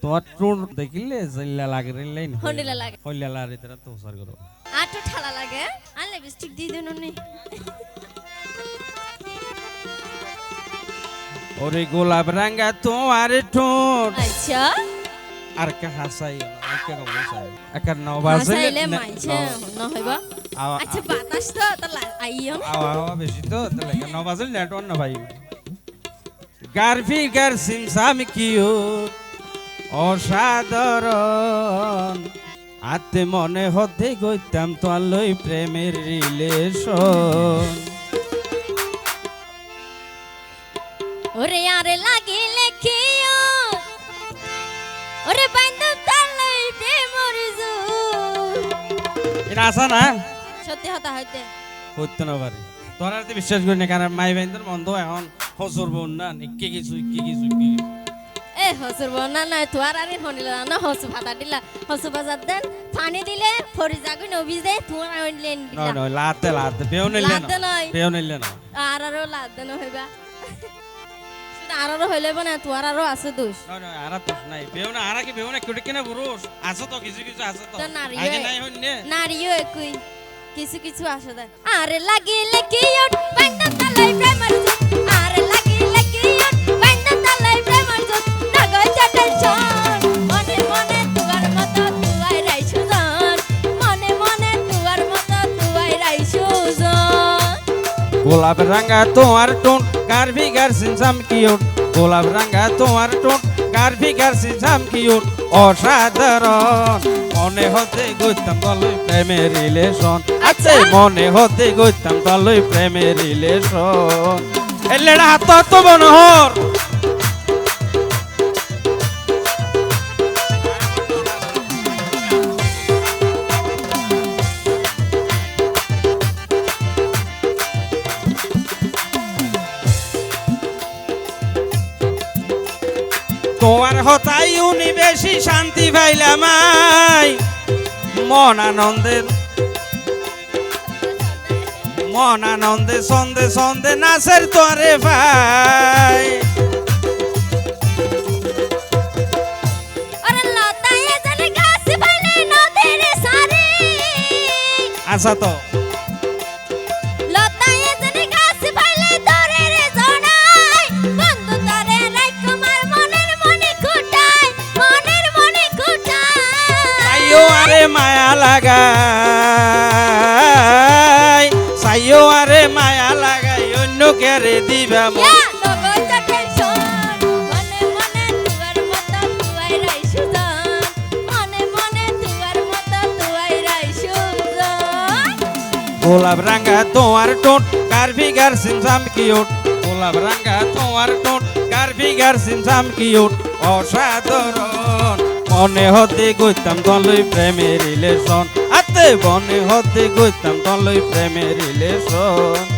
Tron দেখিলে জল্লা লাগে line হন্ডিলা লাগে। হইলা লারে তারা তো সার করো। আটো ঠালা লাগে আর লিপস্টিক দিয়ে দেন নি ওরে গোলাপ রাঙ্গা তোমার ঠোঁট। আচ্ছা। আর কে হাসাই আর কে হাসাই একার নবাজে হাসাইলে মাইছে না হইবা। আচ্ছা বাতাস তো তো আইও। আওয়া আওয়া বেশি তো তাহলে নবাজে নেটওয়ার না ভাই। গারফি গার সিমসাম কিউট অসাধারণ। আতে মনে হতে গইতাম তোর লই প্রেমের রিলেশন ওরে আরে লাগিলে কিও ওরে বাইন্দু তালাইতে মরিজু এটা আসা না? সত্যি হতা হইতে। করতে না পারে তোর বিশ্বাস করি না কারণ মাই বাইন্দর বন্ধ এখন হসুর বোন না নিকে কিছু কি কিছু কি কিছু। হসুর বনা না তুয়ার আরে হনিলা না হসু ভাতা দিলা। হসু বাজার দেন পানি দিলে ফরি নবি দে তুয়ার আইলেন না দিলা না লাতে লাতে পেও নিলে না লাতে নয় পেও নিলে না। আর আরও লাদ না হইবা আর আরও হইলে না তুয়ার আরও আছে দোষ। না না আর তো নাই। পেও না আর কি পেও না কেটে কেনা পুরুষ আছে তো কিছু কিছু আছে তো। নারী আগে। নাই হইনে নারীও একই। কিছু কিছু আসে দেয় আরে লাগিলে কিয়ট বান্দা তালাই প্রেমার গোলাপ রাঙ্গা তোমার টোন গার ভিগার সিনসাম কিউট গোলাপ রাঙ্গা তোমার টোন গার ভিগার সিনসাম কিউট অসাধারণ। মনে হতে গইতাম তলই প্রেমের রিলেশন। আছে মনে হতে গইতাম তলই প্রেমের রিলেশন। এলেড়া হাত তো বনহর। তোমার হতাই উনি বেশি শান্তি পাইলাম মন আনন্দের মন আনন্দে সন্দে সন্দে নাচের তোরে ভাই। আচ্ছা তো। তুয়াই রাই সুজন। গোলাপ রাঙ্গা তোমার টোট গার ভিগার সিমসাম কিউট গোলাপ রাঙ্গা তোমার টোট গার ভিগার সিমসাম কিউট অসাধারণ। মনে হতে গইতাম তলই প্রেমের রিলেশন। আতে মনে হতে গইতাম তলই প্রেমের রিলেশন।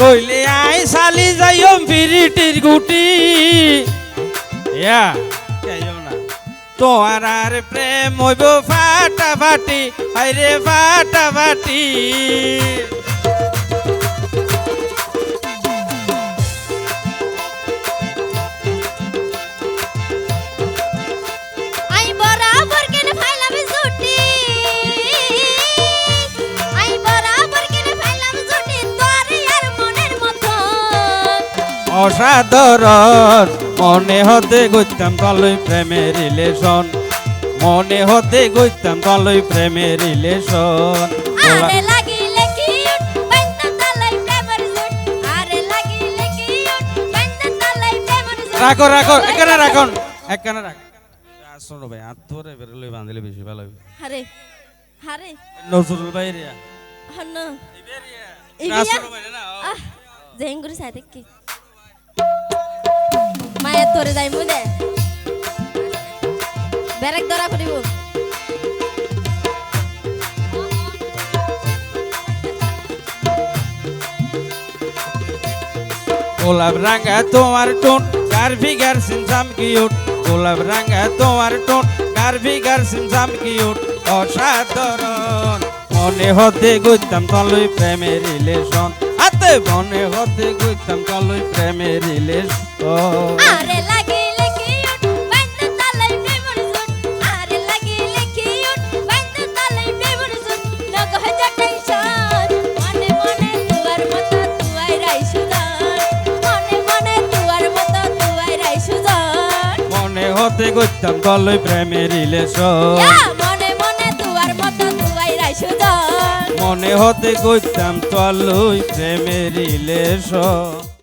কইলে আই সালি যাইও বিরিটির গুটি। ইয়া, যাইও না। তোমার আর প্রেম হইব ফাটাফাটি, হাইরে ফাটাফাটি। অসাধারণ। মনে হতে গইতাম তলই প্রেমের রিলেশন মনে হতে গইতাম তলই প্রেমের রিলেশন রাখো রাখো এখানে রাখুন এখানে রাখ। ভাই হাত ধরে বেরোলে বাঁধলে বেশি ভালো হবে। হারে হারে নজরুল ভাই রিয়া ইবেরিয়া। মানে না জেঙ্গুরি দেখি তোরে যাই মুদে বেরেক ধরা পড়িব। গোলাপ রাঙা তোমার টোন কার ফিগার সিনসাম কিউট গোলাপ রাঙা তোমার টোন কার ফিগার সিনসাম কিউট অসাধারণ। মনে হতে গুইতাম তলই প্রেমের রিলেশন হাতে মনে হতে গুইতাম তলই প্রেমের রিলেশন আরে লাগিলে কিউট বাইন্দা তালাই প্রেমর জুট। আরে লাগিলে বাইন্দা তালাই প্রেমর জুট। নগ হাজা টেনশন মনে মনে তুয়ার মতো তুয়াই রাই সুদান মনে মনে তুয়ার মতো তুয়াই রাই সুদান মনে হতে গুইতাম তলই প্রেমের রিলেশন মনে হতে গুইতাম তলই প্রেমের রিলেশন।